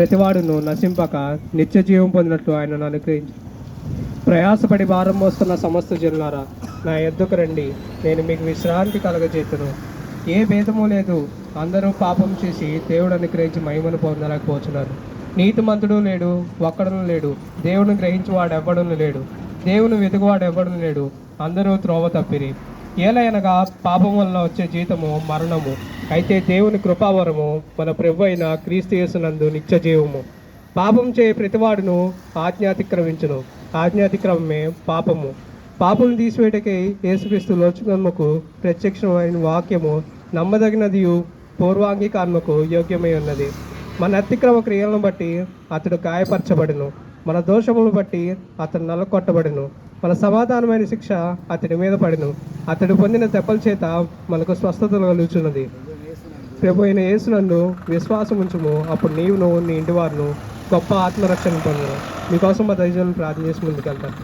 ప్రతివాడును నశింపక నిత్య జీవం పొందినట్లు ఆయనను అనుగ్రహించు. ప్రయాసపడి భారం మోస్తున్న సమస్త జనులారా నా ఎద్దుకు రండి. నేను మీకు విశ్రాంతి కలగజేతును. ఏ భేదము లేదు. అందరూ పాపం చేసి దేవుడు అనుగ్రహించి మహిమను పొందలేకపోతున్నారు. నీతిమంతుడు లేడు ఒక్కడను లేడు. దేవుని గ్రహించి వాడు ఎవ్వడను లేడు. దేవుని వెతుకువాడు ఎవ్వడను లేడు. అందరూ త్రోవ తప్పిరి. ఏలయనగా పాపం వల్ల వచ్చే జీతము మరణము. అయితే దేవుని కృపావరము మన ప్రభు అయిన క్రీస్తు యేసునందు నిత్య జీవము పాపం చే ప్రతివాడును ఆజ్ఞాతిక్రమించును. ఆజ్ఞాతిక్రమమే పాపము. పాపం తీసివేటకై యేసుక్రీస్తు లోచుకమ్మకు ప్రత్యక్షమైన వాక్యము నమ్మదగినదియు పూర్వాంగీకారముకు యోగ్యమై ఉన్నది. మన అతిక్రమ క్రియలను బట్టి అతడు గాయపరచబడును. మన దోషములను బట్టి అతడు నలకొట్టబడును. మన సమాధానమైన శిక్ష అతడి మీద పడిను. అతడు పొందిన దెబ్బల చేత మనకు స్వస్థత కలుగుచున్నది. ప్రభు అయిన యేసునందు విశ్వాసం ఉంచుము. అప్పుడు నీవును నీ ఇంటి వారును గొప్ప ఆత్మరక్షణ పొందను మీకోసం మా దైవజనులు ప్రార్థన చేసి ముందుకెళ్తాను.